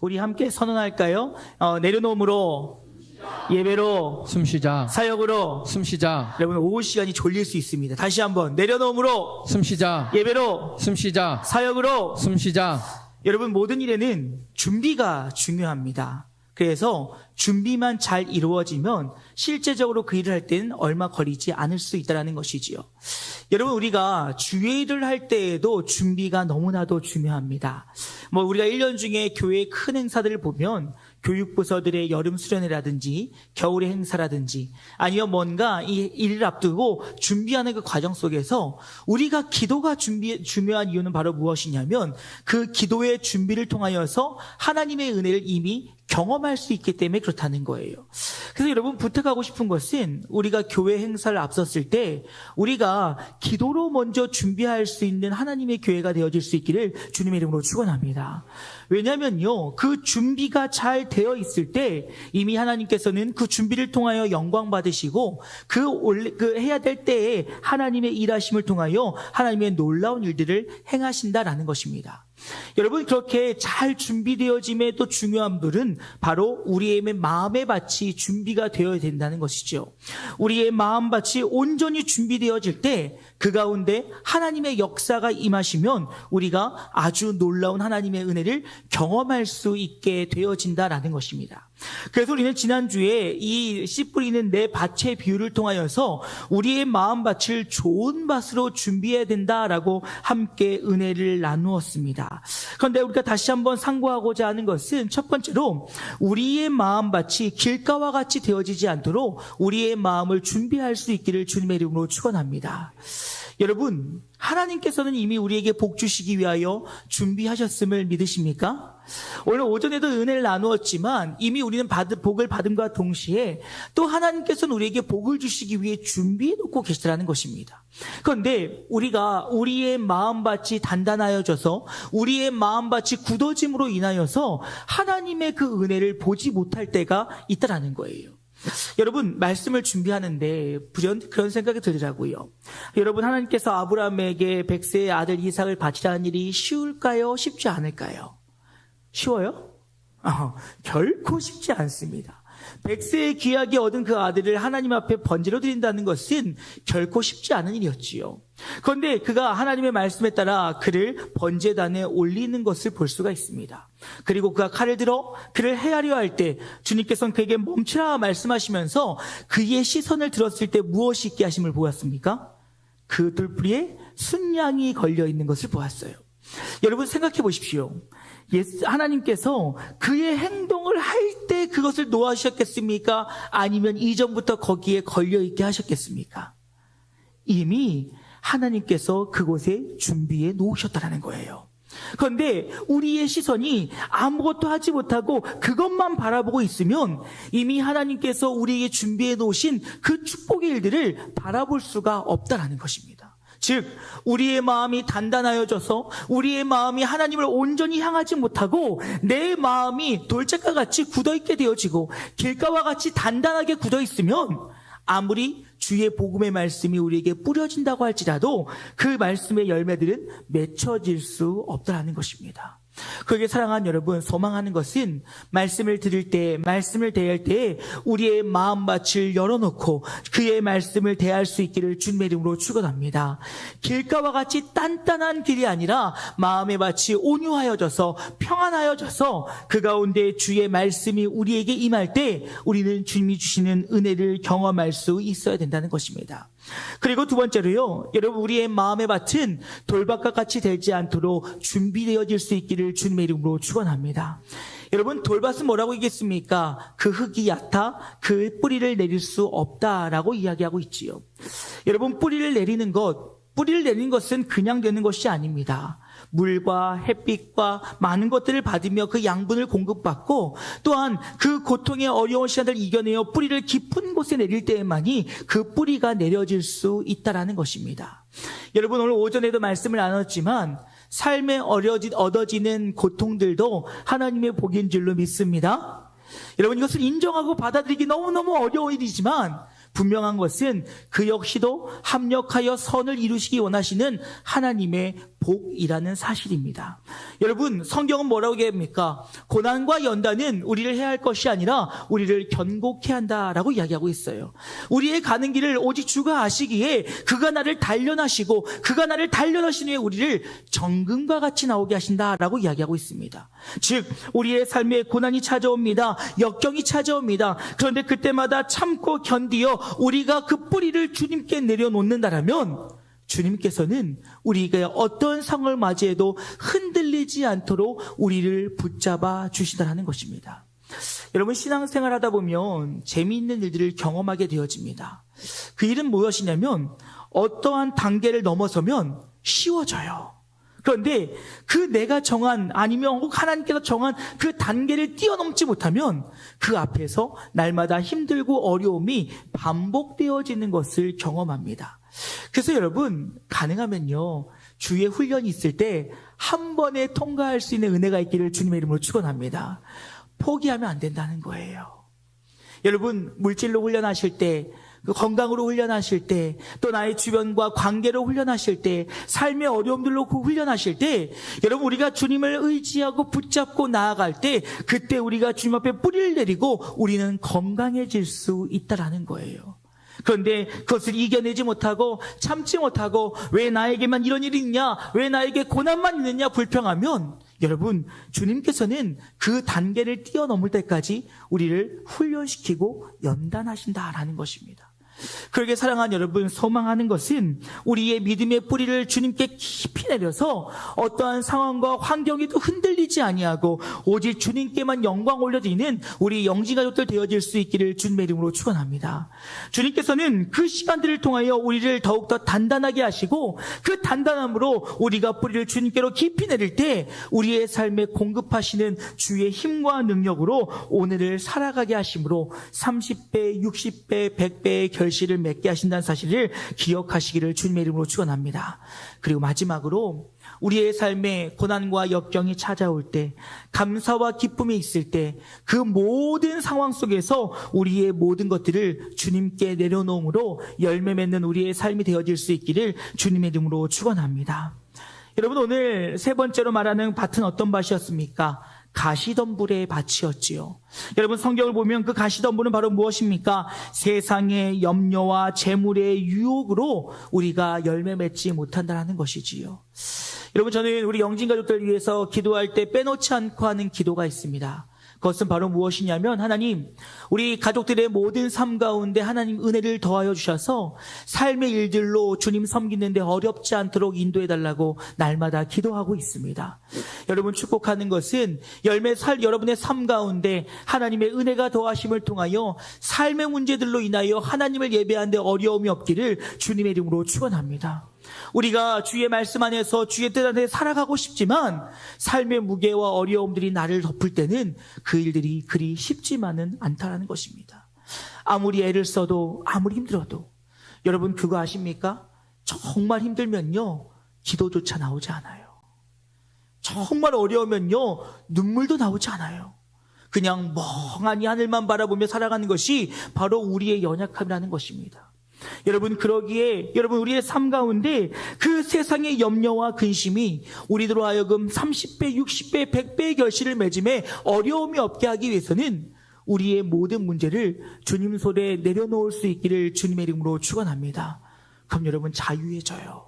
우리 함께 선언할까요? 어, 내려놓음으로, 예배로, 숨쉬자. 사역으로. 숨쉬자. 여러분 오후 시간이 졸릴 수 있습니다. 다시 한번 내려놓음으로, 숨쉬자. 예배로, 숨쉬자. 사역으로. 숨쉬자. 여러분 모든 일에는 준비가 중요합니다. 그래서 준비만 잘 이루어지면 실제적으로 그 일을 할 때는 얼마 걸리지 않을 수 있다는 것이지요. 여러분 우리가 주의 일을 할 때에도 준비가 너무나도 중요합니다. 뭐 우리가 1년 중에 교회 큰 행사들을 보면 교육부서들의 여름 수련회라든지 겨울의 행사라든지 아니면 뭔가 이 일을 앞두고 준비하는 그 과정 속에서 우리가 기도가 준비, 중요한 이유는 바로 무엇이냐면 그 기도의 준비를 통하여서 하나님의 은혜를 이미 경험할 수 있기 때문에 그렇다는 거예요. 그래서 여러분 부탁하고 싶은 것은 우리가 교회 행사를 앞섰을 때 우리가 기도로 먼저 준비할 수 있는 하나님의 교회가 되어질 수 있기를 주님의 이름으로 축원합니다. 왜냐면요. 그 준비가 잘 되어 있을 때 이미 하나님께서는 그 준비를 통하여 영광 받으시고 그 원래 그 해야 될 때에 하나님의 일하심을 통하여 하나님의 놀라운 일들을 행하신다라는 것입니다. 여러분 그렇게 잘 준비되어짐의 또 중요한 분은 바로 우리의 마음의 밭이 준비가 되어야 된다는 것이죠. 우리의 마음 밭이 온전히 준비되어질 때 그 가운데 하나님의 역사가 임하시면 우리가 아주 놀라운 하나님의 은혜를 경험할 수 있게 되어진다라는 것입니다. 그래서 우리는 지난주에 이 씨 뿌리는 내 밭의 비유를 통하여서 우리의 마음 밭을 좋은 밭으로 준비해야 된다라고 함께 은혜를 나누었습니다. 그런데 우리가 다시 한번 상고하고자 하는 것은 첫 번째로 우리의 마음 밭이 길가와 같이 되어지지 않도록 우리의 마음을 준비할 수 있기를 주님의 이름으로 축원합니다. 여러분, 하나님께서는 이미 우리에게 복 주시기 위하여 준비하셨음을 믿으십니까? 오늘 오전에도 은혜를 나누었지만 이미 우리는 받은 복을 받음과 동시에 또 하나님께서는 우리에게 복을 주시기 위해 준비해 놓고 계시다는 것입니다. 그런데 우리가 우리의 마음밭이 단단하여져서 우리의 마음밭이 굳어짐으로 인하여서 하나님의 그 은혜를 보지 못할 때가 있다라는 거예요. 여러분 말씀을 준비하는데 그런 그런 생각이 들더라고요. 여러분 하나님께서 아브라함에게 백세의 아들 이삭을 바치라는 일이 쉬울까요? 쉽지 않을까요? 쉬워요? 어, 결코 쉽지 않습니다. 백세의 귀하게 얻은 그 아들을 하나님 앞에 번제로 드린다는 것은 결코 쉽지 않은 일이었지요. 그런데 그가 하나님의 말씀에 따라 그를 번제단에 올리는 것을 볼 수가 있습니다. 그리고 그가 칼을 들어 그를 헤아려 할 때 주님께서는 그에게 멈추라 말씀하시면서 그의 시선을 들었을 때 무엇이 있게 하심을 보았습니까? 그 들뿌리에 순양이 걸려 있는 것을 보았어요. 여러분 생각해 보십시오. 하나님께서 그의 행동을 할 때 그것을 놓아주셨겠습니까? 아니면 이전부터 거기에 걸려 있게 하셨겠습니까? 이미 하나님께서 그곳에 준비해 놓으셨다는 거예요. 그런데 우리의 시선이 아무것도 하지 못하고 그것만 바라보고 있으면 이미 하나님께서 우리에게 준비해 놓으신 그 축복의 일들을 바라볼 수가 없다라는 것입니다. 즉, 우리의 마음이 단단하여져서 우리의 마음이 하나님을 온전히 향하지 못하고 내 마음이 돌짝과 같이 굳어있게 되어지고 길가와 같이 단단하게 굳어있으면 아무리 주의 복음의 말씀이 우리에게 뿌려진다고 할지라도 그 말씀의 열매들은 맺혀질 수 없다라는 것입니다. 그에게 사랑하는 여러분, 소망하는 것은 말씀을 들을 때, 말씀을 대할 때 우리의 마음밭을 열어놓고 그의 말씀을 대할 수 있기를 주님의 이름으로 축원합니다. 길가와 같이 단단한 길이 아니라 마음의 밭이 온유하여져서 평안하여져서 그 가운데 주의 말씀이 우리에게 임할 때 우리는 주님이 주시는 은혜를 경험할 수 있어야 된다는 것입니다. 그리고 두 번째로요, 여러분 우리의 마음의 밭은 돌밭과 같이 되지 않도록 준비되어질 수 있기를 주님의 이름으로 축원합니다. 여러분 돌밭은 뭐라고 얘기했습니까? 그 흙이 얕아 그 뿌리를 내릴 수 없다라고 이야기하고 있지요. 여러분 뿌리를 내리는 것, 뿌리를 내리는 것은 그냥 되는 것이 아닙니다. 물과 햇빛과 많은 것들을 받으며 그 양분을 공급받고 또한 그 고통의 어려운 시간을 이겨내어 뿌리를 깊은 곳에 내릴 때에만이 그 뿌리가 내려질 수 있다라는 것입니다. 여러분 오늘 오전에도 말씀을 나눴지만 삶에 어려지, 얻어지는 고통들도 하나님의 복인 줄로 믿습니다. 여러분 이것을 인정하고 받아들이기 너무너무 어려운 일이지만 분명한 것은 그 역시도 합력하여 선을 이루시기 원하시는 하나님의 복이라는 사실입니다. 여러분, 성경은 뭐라고 얘기합니까? 고난과 연단은 우리를 해야 할 것이 아니라 우리를 견고케 한다라고 이야기하고 있어요. 우리의 가는 길을 오직 주가 아시기에 그가 나를 단련하시고 그가 나를 단련하신 후에 우리를 정금과 같이 나오게 하신다라고 이야기하고 있습니다. 즉, 우리의 삶에 고난이 찾아옵니다. 역경이 찾아옵니다. 그런데 그때마다 참고 견디어 우리가 그 뿌리를 주님께 내려놓는다라면 주님께서는 우리가 어떤 상을 맞이해도 흔들리지 않도록 우리를 붙잡아 주시다라는 것입니다. 여러분 신앙생활 하다 보면 재미있는 일들을 경험하게 되어집니다. 그 일은 무엇이냐면 어떠한 단계를 넘어서면 쉬워져요. 그런데 그 내가 정한 아니면 혹 하나님께서 정한 그 단계를 뛰어넘지 못하면 그 앞에서 날마다 힘들고 어려움이 반복되어지는 것을 경험합니다. 그래서 여러분 가능하면요 주의 훈련이 있을 때 한 번에 통과할 수 있는 은혜가 있기를 주님의 이름으로 축원합니다. 포기하면 안 된다는 거예요. 여러분 물질로 훈련하실 때, 그 건강으로 훈련하실 때, 또 나의 주변과 관계로 훈련하실 때, 삶의 어려움들로 그 훈련하실 때, 여러분 우리가 주님을 의지하고 붙잡고 나아갈 때, 그때 우리가 주님 앞에 뿌리를 내리고 우리는 건강해질 수 있다라는 거예요. 그런데 그것을 이겨내지 못하고 참지 못하고 왜 나에게만 이런 일이 있냐? 왜 나에게 고난만 있느냐? 불평하면 여러분 주님께서는 그 단계를 뛰어넘을 때까지 우리를 훈련시키고 연단하신다라는 것입니다. 그러게 사랑하는 여러분 소망하는 것은 우리의 믿음의 뿌리를 주님께 깊이 내려서 어떠한 상황과 환경에도 흔들리지 아니하고 오직 주님께만 영광 올려드리는 우리 영지 가족들 되어질 수 있기를 주님의 이름으로 축원합니다. 주님께서는 그 시간들을 통하여 우리를 더욱더 단단하게 하시고 그 단단함으로 우리가 뿌리를 주님께로 깊이 내릴 때 우리의 삶에 공급하시는 주의 힘과 능력으로 오늘을 살아가게 하심으로 30배, 60배, 100배의 결 실을 맺게 하신다는 사실을 기억하시기를 주님의 이름으로 축원합니다. 그리고 마지막으로 우리의 삶에 고난과 역경이 찾아올 때, 감사와 기쁨이 있을 때, 그 모든 상황 속에서 우리의 모든 것들을 주님께 내려놓음으로 열매 맺는 우리의 삶이 되어질 수 있기를 주님의 이름으로 축원합니다. 여러분 오늘 세 번째로 말하는 밭은 어떤 밭이었습니까? 가시덤불의 밭이었지요. 여러분 성경을 보면 그 가시덤불은 바로 무엇입니까? 세상의 염려와 재물의 유혹으로 우리가 열매 맺지 못한다는 것이지요. 여러분 저는 우리 영진 가족들 위해서 기도할 때 빼놓지 않고 하는 기도가 있습니다. 그것은 바로 무엇이냐면 하나님 우리 가족들의 모든 삶 가운데 하나님 은혜를 더하여 주셔서 삶의 일들로 주님 섬기는데 어렵지 않도록 인도해 달라고 날마다 기도하고 있습니다. 여러분 축복하는 것은 열매 살 여러분의 삶 가운데 하나님의 은혜가 더하심을 통하여 삶의 문제들로 인하여 하나님을 예배하는데 어려움이 없기를 주님의 이름으로 축원합니다. 우리가 주의 말씀 안에서 주의 뜻 안에 살아가고 싶지만 삶의 무게와 어려움들이 나를 덮을 때는 그 일들이 그리 쉽지만은 않다라는 것입니다. 아무리 애를 써도 아무리 힘들어도 여러분 그거 아십니까? 정말 힘들면요 기도조차 나오지 않아요. 정말 어려우면요 눈물도 나오지 않아요. 그냥 멍하니 하늘만 바라보며 살아가는 것이 바로 우리의 연약함이라는 것입니다. 여러분 그러기에 여러분 우리의 삶 가운데 그 세상의 염려와 근심이 우리들로 하여금 30배, 60배, 100배의 결실을 맺음에 어려움이 없게 하기 위해서는 우리의 모든 문제를 주님 손에 내려놓을 수 있기를 주님의 이름으로 축원합니다. 그럼 여러분 자유해져요.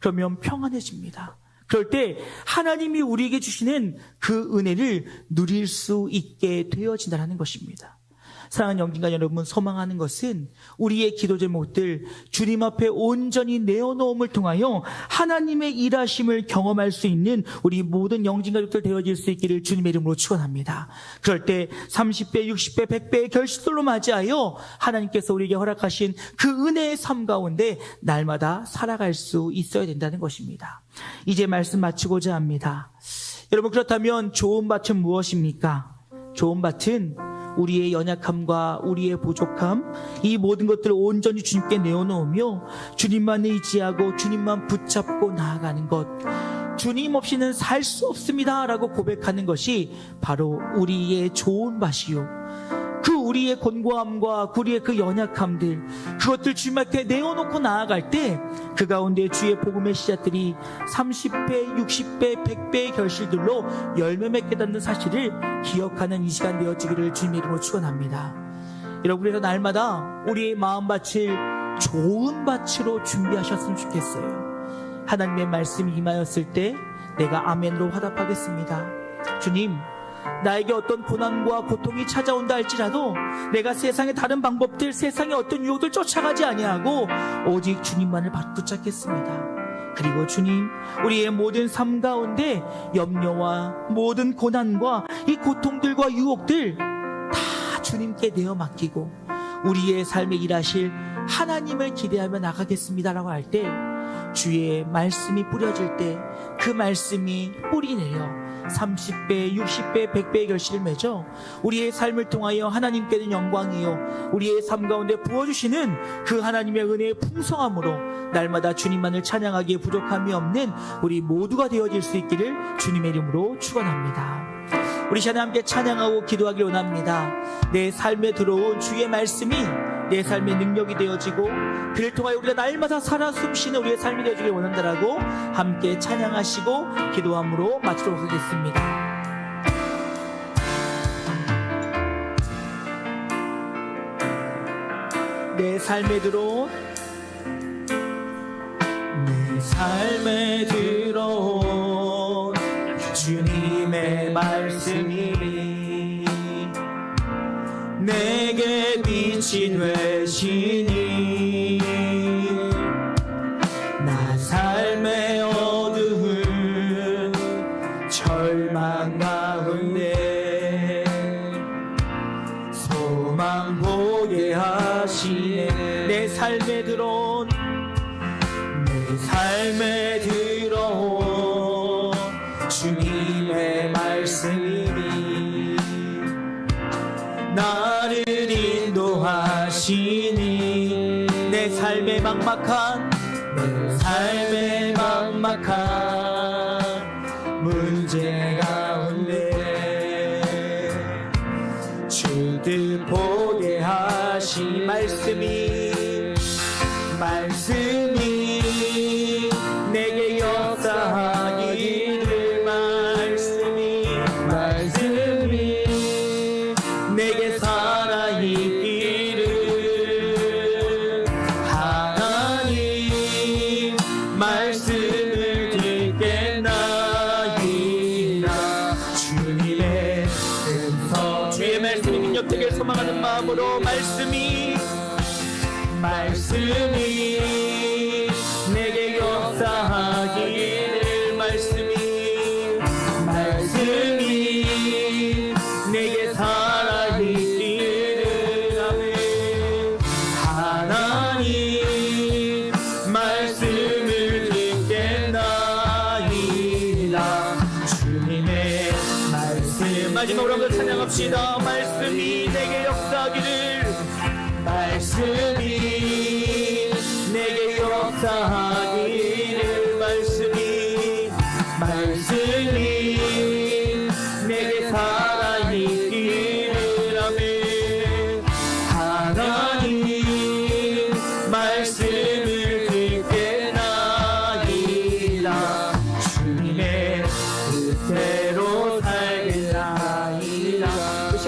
그러면 평안해집니다. 그럴 때 하나님이 우리에게 주시는 그 은혜를 누릴 수 있게 되어진다는 것입니다. 사랑하는 영진가 여러분 소망하는 것은 우리의 기도 제목들 주님 앞에 온전히 내어놓음을 통하여 하나님의 일하심을 경험할 수 있는 우리 모든 영진가족들 되어질 수 있기를 주님의 이름으로 축원합니다. 그럴 때 30배, 60배, 100배의 결실로 맞이하여 하나님께서 우리에게 허락하신 그 은혜의 삶 가운데 날마다 살아갈 수 있어야 된다는 것입니다. 이제 말씀 마치고자 합니다. 여러분 그렇다면 좋은 밭은 무엇입니까? 좋은 밭은 우리의 연약함과 우리의 부족함, 이 모든 것들을 온전히 주님께 내어놓으며 주님만 의지하고 주님만 붙잡고 나아가는 것. 주님 없이는 살 수 없습니다. 라고 고백하는 것이 바로 우리의 좋은 밭이요. 그 우리의 곤고함과 우리의 그 연약함들 그것들 주님 앞에 내어놓고 나아갈 때 그 가운데 주의 복음의 씨앗들이 30배, 60배, 100배의 결실들로 열매 맺게 닫는 사실을 기억하는 이 시간 되어지기를 주님 이름으로 축원합니다. 여러분 그래서 날마다 우리의 마음 밭을 좋은 밭으로 준비하셨으면 좋겠어요. 하나님의 말씀이 임하였을 때 내가 아멘으로 화답하겠습니다. 주님, 나에게 어떤 고난과 고통이 찾아온다 할지라도 내가 세상의 다른 방법들, 세상의 어떤 유혹들 쫓아가지 아니하고 오직 주님만을 붙잡겠습니다. 그리고 주님, 우리의 모든 삶 가운데 염려와 모든 고난과 이 고통들과 유혹들 다 주님께 내어 맡기고 우리의 삶에 일하실 하나님을 기대하며 나가겠습니다라고 할때 주의 말씀이 뿌려질 때 그 말씀이 뿌리 내려 30배, 60배, 100배의 결실을 맺어 우리의 삶을 통하여 하나님께는 영광이요 우리의 삶 가운데 부어주시는 그 하나님의 은혜의 풍성함으로 날마다 주님만을 찬양하기에 부족함이 없는 우리 모두가 되어질 수 있기를 주님의 이름으로 축원합니다. 우리 시간에 함께 찬양하고 기도하기 원합니다. 내 삶에 들어온 주의 말씀이 내 삶의 능력이 되어지고 그를 통하여 우리가 날마다 살아 숨쉬는 우리의 삶이 되어지길 원한다라고 함께 찬양하시고 기도함으로 마치도록 하겠습니다. 내 삶에 들어온 내 삶에 들어온 주님의 말씀이 빛이 되시니 막막한 내 삶의 막막한 말씀이 내게 역사하기를 말씀이 말씀이 내게 살아있기를 아멘 하나님 말씀을 듣겠나이다. 주님의 말씀. 마지막으로 한번 찬양합시다. 말씀이 내게 역사하기를. 말씀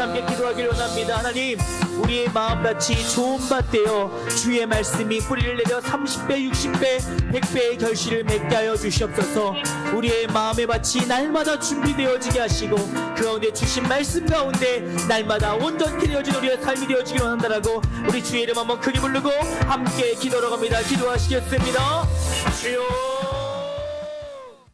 함께 기도하기를 원합니다. 하나님 우리의 마음밭이 좋은 밭 되어 주의 말씀이 뿌리를 내려 30배 60배 100배의 결실을 맺게 하여 주시옵소서. 우리의 마음의 밭이 날마다 준비되어지게 하시고 그 가운데 주신 말씀 가운데 날마다 온전히 되어진 우리의 삶이 되어지길 원한다라고 우리 주의 이름 한번 크게 부르고 함께 기도로 갑니다. 기도하시겠습니다. 주여